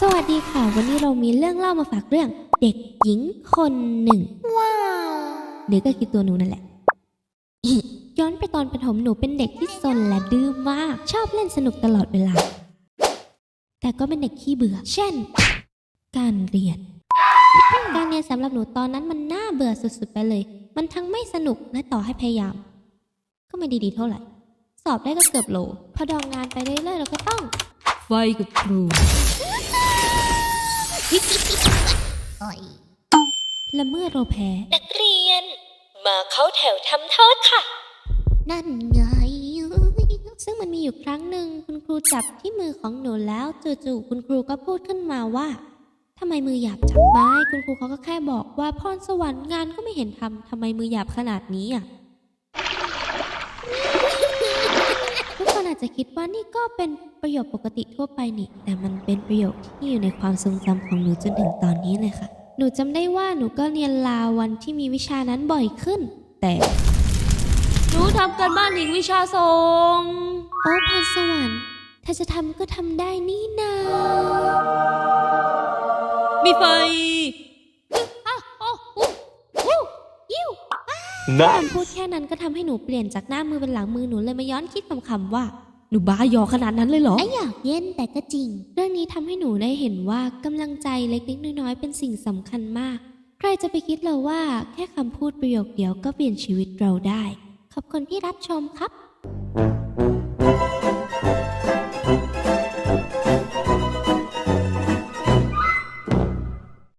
สวัสดีค่ะ วันนี้เรามีเรื่องเล่ามาฝากเรื่อง เด็กหญิงคนหนึ่ง ว้าวหรือก็คือตัวหนูนั่นแหละ ย้อนไปตอนประถมหนูเป็นเด็กที่ซนและดื้อมาก ชอบเล่นสนุกตลอดเวลา แต่ก็เป็นเด็กขี้เบื่อ เช่น การเรียน การเรียนสำหรับหนูตอนนั้นมันน่าเบื่อสุดๆไปเลย มันทั้งไม่สนุกและต่อให้พยายาม ก็ไม่ดีๆเท่าไหร่ สอบได้ก็เกือบโหล พอดองงานไปเรื่อยๆเราก็ต้อง ไฟกับครู และเมื่อเราแพ้ นักเรียน มาเข้าแถวทำโทษค่ะ นั่นไง ซึ่งมันมีอยู่ครั้งหนึ่งคุณครูจับที่มือของหนูแล้วจู่ๆคุณครูก็พูดขึ้นมาว่าทำไมมือหยาบจังไม่คุณครูเขาก็แค่บอกว่าพรสวรรค์งานก็ไม่เห็นทำทำไมมือหยาบขนาดนี้อะ ทุกคนอา จจะคิดว่านี่ก็เป็นประโยคปกติทั่วไปนี่ แต่มันเป็นประโยคที่อยู่ในความทรงจำของหนูจนถึงตอนนี้เลยค่ะ หนูจำได้ว่าหนูก็เรียนลาวันที่มีวิชานั้นบ่อยขึ้น แต่ หนูทำกันบ้านหญิงวิชาทรงโอ้พรสวรรค์ถ้าจะทำก็ทำได้นี่นามีไฟคำพูดแค่นั้นก็ทำให้หนูเปลี่ยนจากหน้ามือเป็นหลังมือหนูเลยมาย้อนคิดคำๆว่า หนูบ้าหยอขนาดนั้นเลยเหรอ ไออยากเย็นแต่ก็จริง เรื่องนี้ทำให้หนูได้เห็นว่ากำลังใจเล็กๆน้อยๆเป็นสิ่งสำคัญมาก ใครจะไปคิดเลยว่าแค่คำพูดประโยคเดียวก็เปลี่ยนชีวิตเราได้ ขอบคุณที่รับชมครับ